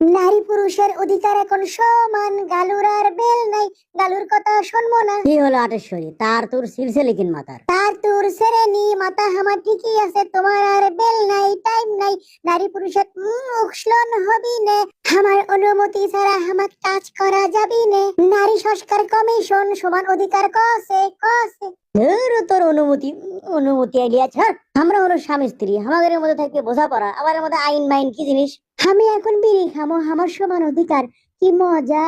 নারী পুরুষের অধিকার এখন সমান। গালুর আর বেল নাই গালুর কথা শুনব না। কি হলো আটেশ্বরী? তার তোর সিলসিলে কিন মাতার তার তোর শ্রেণি মাথা আমার ঠিকই আছে তোমার আর বেল নাই টাইম নাই। নারী পুরুষের উৎসলন হবি নে আমার অনুমতি ছাড়া আমাক টাচ করা যাবি নে। নারী সংস্কার কমিশন সমান অধিকার কছে ধুর, তোর অনুমতি অনুমতি আইডিয়া ছাড়। আমরা হলো স্বামী স্ত্রী আমাদের মধ্যে থাকবে বোঝাপড়া আবার মধ্যে আইন মাইন কি জিনিস? আমি এখন বিড়ি খামো আমার সমান অধিকার। কি মজা।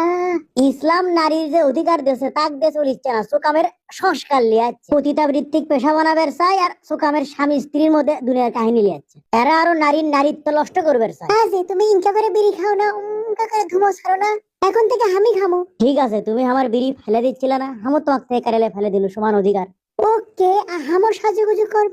ইসলাম নারীর যে অধিকার দিয়েছে তাক দিয়ে চলিচ্ছে না। সুকামের সংস্কার লিয়াচ্ছে। পতিতা বৃত্তিক পেশা বানাবের চাই আর সুকামের স্বামী স্ত্রীর মধ্যে দুনিয়ার কাহিনী লিয়াচ্ছে। এরা আরও নারীর নারীত্ব নষ্ট করবে চাই। আজে তুমি ইনকা করে বিড়ি খাও না উনকা করে ধুমো ছাড়ো না। এখন থেকে আমি খামো। ঠিক আছে তুমি আমার বিড়ি ফেলে দিচ্ছিলে না। আমার তোমাকে থেকে কারেলে ফেলে দিল সমান অধিকার। ওকে আমার সাজুগুজু কর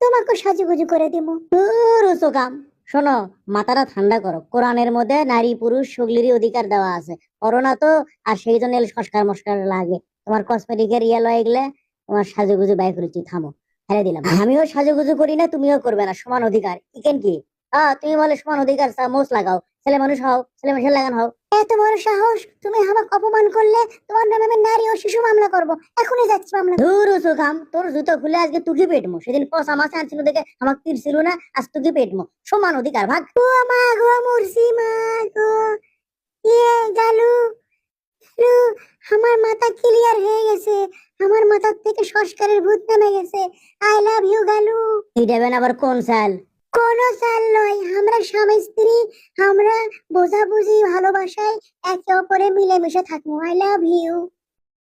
তোমাকে সাজুগুজু করে দিব ধুর, সুকাম। শোনো, মাথাটা ঠান্ডা করো। কোরআনের মধ্যে নারী, পুরুষ, সগলিরই অধিকার দেওয়া আছে। করোনা তো, আর সেই জন্য সংস্কার মস্কার লাগে। তোমার কসমেটিকের ইয়ে লয়ে গেলে তোমার সাজুগুজু ব্যয় করেছি, থামো। ফেলে দিলাম। আমিও সাজুগুজু করি না, তুমিও করবে না। সমান অধিকার। ইকেন কি? আহ, তুমি বলে সমান অধিকার মোস লাগাও। ছেলে মানুষ হও ছেলে মানুষের লাগান হও। এত বড় সাহস তুমি আমাকে অপমান করলে তোমার নামে আমি নারী ও শিশু মামলা করব। এখনই যাচ্ছি মামলা ধুর সুখাম তোর জুতো খুলে আজকে তুকি পেটমো। সেদিন পচা মাছ আনছিল দেখে আমাকে তীর ছিল না আজ তুকি পেটমো। সমান অধিকার ভাগ। ও মা গো মুর্শি মা গো ইয়ে গালু আমার মাথা ক্লিয়ার হয়ে গেছে। আমার মাথার থেকে সংস্কারের ভূত নেমে গেছে। I love you Galu. দেবেন আবার কোন সাল? কোনো সাল নয়। আমরা স্বামী, স্ত্রী, আমরা বোঝাবুঝি, ভালোবাসায় একে অপরে মিলেমিশে থাকব। I love you